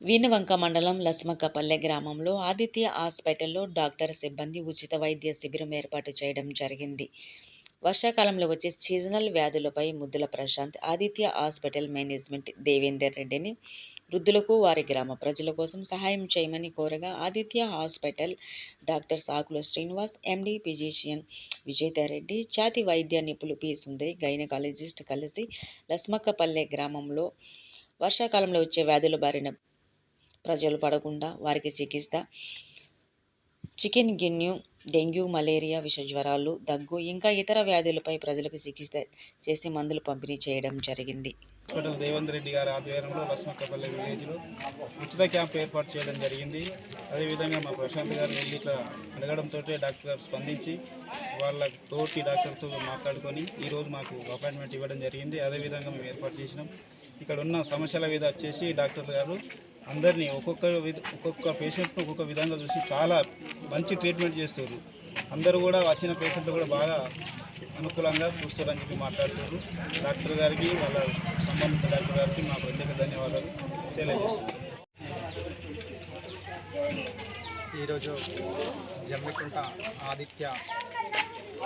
వీణవంక మండలం లస్మక్కపల్లె గ్రామంలో ఆదిత్య హాస్పిటల్లో డాక్టర్ సిబ్బంది ఉచిత వైద్య శిబిరం ఏర్పాటు చేయడం జరిగింది. వర్షాకాలంలో వచ్చే సీజనల్ వ్యాధులపై ముద్దుల ప్రశాంత్ ఆదిత్య హాస్పిటల్ మేనేజ్మెంట్ దేవేందర్ రెడ్డిని వృద్ధులకు వారి గ్రామ ప్రజల కోసం సహాయం చేయమని కోరగా Aditya hospital doctor Sakula Srinivas MD physician Vijetha Reddy ఛాతి వైద్య నిపుణులు పి. సుందరి గైనకాలజిస్ట్ కలిసి లస్మక్కపల్లె గ్రామంలో వర్షాకాలంలో వచ్చే వ్యాధుల బారిన ప్రజలు పడకుండా వారికి చికిత్స చికెన్ గిన్యు డెంగ్యూ మలేరియా విష జ్వరాలు దగ్గు ఇంకా ఇతర వ్యాధులపై ప్రజలకు చికిత్స చేసి మందులు పంపిణీ చేయడం జరిగింది. హాస్పిటల్ దేవేంద్ర రెడ్డి గారి ఆధ్వర్యంలో లక్ష్మక్కపల్లి విలేజ్లో ఉచిత క్యాంప్ ఏర్పాటు చేయడం జరిగింది. అదేవిధంగా మా ప్రశాంత్ గారు వెళ్ళి ఇట్లా అడగడంతో డాక్టర్ గారు స్పందించి వాళ్ళ తోటి డాక్టర్తో మాట్లాడుకొని ఈరోజు మాకు అపాయింట్మెంట్ ఇవ్వడం జరిగింది. అదేవిధంగా మేము ఏర్పాటు చేసినాం. ఇక్కడ ఉన్న సమస్యల మీద వచ్చేసి డాక్టర్ గారు అందరినీ ఒక్కొక్క విధ ఒక్కొక్క పేషెంట్ను ఒక్కొక్క విధంగా చూసి చాలా మంచి ట్రీట్మెంట్ చేస్తారు. అందరూ కూడా వచ్చిన పేషెంట్లు కూడా బాగా అనుకూలంగా చూస్తారని చెప్పి మాట్లాడుతున్నారు. డాక్టర్ గారికి వాళ్ళ సంబంధిత డాక్టర్ గారికి మా ప్రత్యేక ధన్యవాదాలు తెలియజేస్తున్నాను. ఈరోజు జమ్మికుంట ఆదిత్య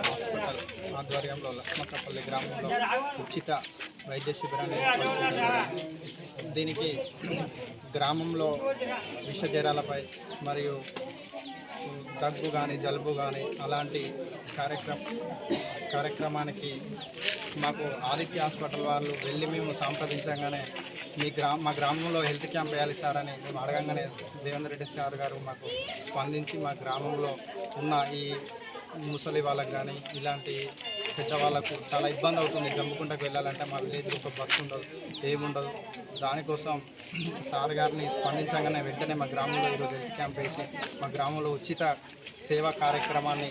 హాస్పిటల్ ఆధ్వర్యంలో లక్ష్మక్కపల్లి గ్రామంలో ఉచిత వైద్య శిబిరాన్ని దీనికి గ్రామంలో విషజ్వరాలపై మరియు దగ్గు కానీ జలుబు కానీ అలాంటి కార్యక్రమ కార్యక్రమానికి మాకు ఆదిత్య హాస్పిటల్ వాళ్ళు వెళ్ళి మేము సంప్రదించగానే మీ గ్రా మా గ్రామంలో హెల్త్ క్యాంప్ వేయాలి సార్ అని మేము అడగంగానే దేవేంద్ర రెడ్డి సార్ గారు మాకు స్పందించి మా గ్రామంలో ఉన్న ఈ ముసలి వాళ్ళకి కానీ ఇలాంటి పెద్దవాళ్ళకు చాలా ఇబ్బంది అవుతుంది. జమ్ముకుంటకు వెళ్ళాలంటే మా విలేజ్లో ఒక బస్సు ఉండదు ఏముండదు దానికోసం సార్ గారిని స్పందించగానే వెంటనే మా గ్రామంలో ఈరోజు హెల్త్ క్యాంప్ వేసి మా గ్రామంలో ఉచిత సేవా కార్యక్రమాన్ని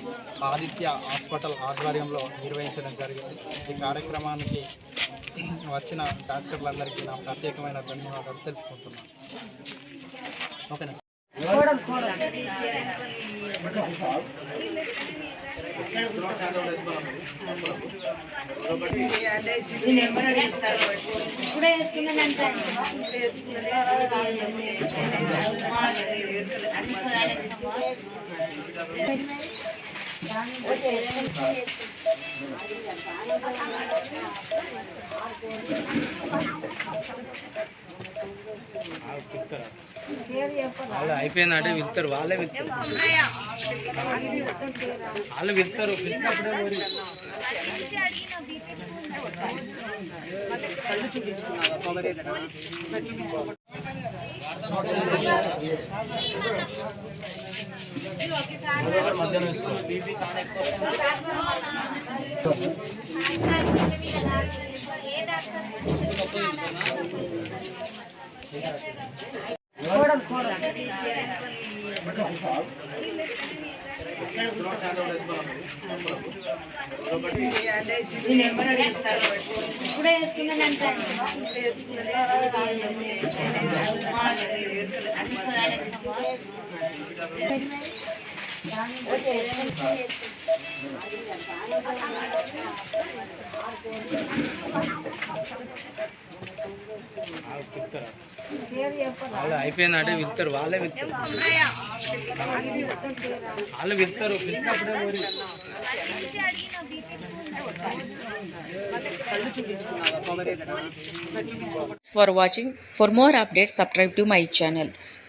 ఆదిత్య హాస్పిటల్ ఆధ్వర్యంలో నిర్వహించడం జరిగింది. ఈ కార్యక్రమానికి వచ్చిన డాక్టర్లందరికీ నా ప్రత్యేకమైన ధన్యవాదాలు తెలుపుకుంటున్నాను. ఓకేనా? ఇప్పుడే వేసుకున్నానంటే వాళ్ళు అయిపోయిందంటే వెళ్తారు వాళ్ళే వెళ్తారు వాళ్ళు వెళ్తారు పిలిచినప్పుడే మరి ఇప్పుడే వేసుకున్నానంటే. వాళ్ళు అయిపోయిందంటే వెళ్తారు వాళ్ళే వెళ్తారు వాళ్ళు వెళ్తారు పిలిచినప్పుడే మరి for watching for more updates subscribe to my channel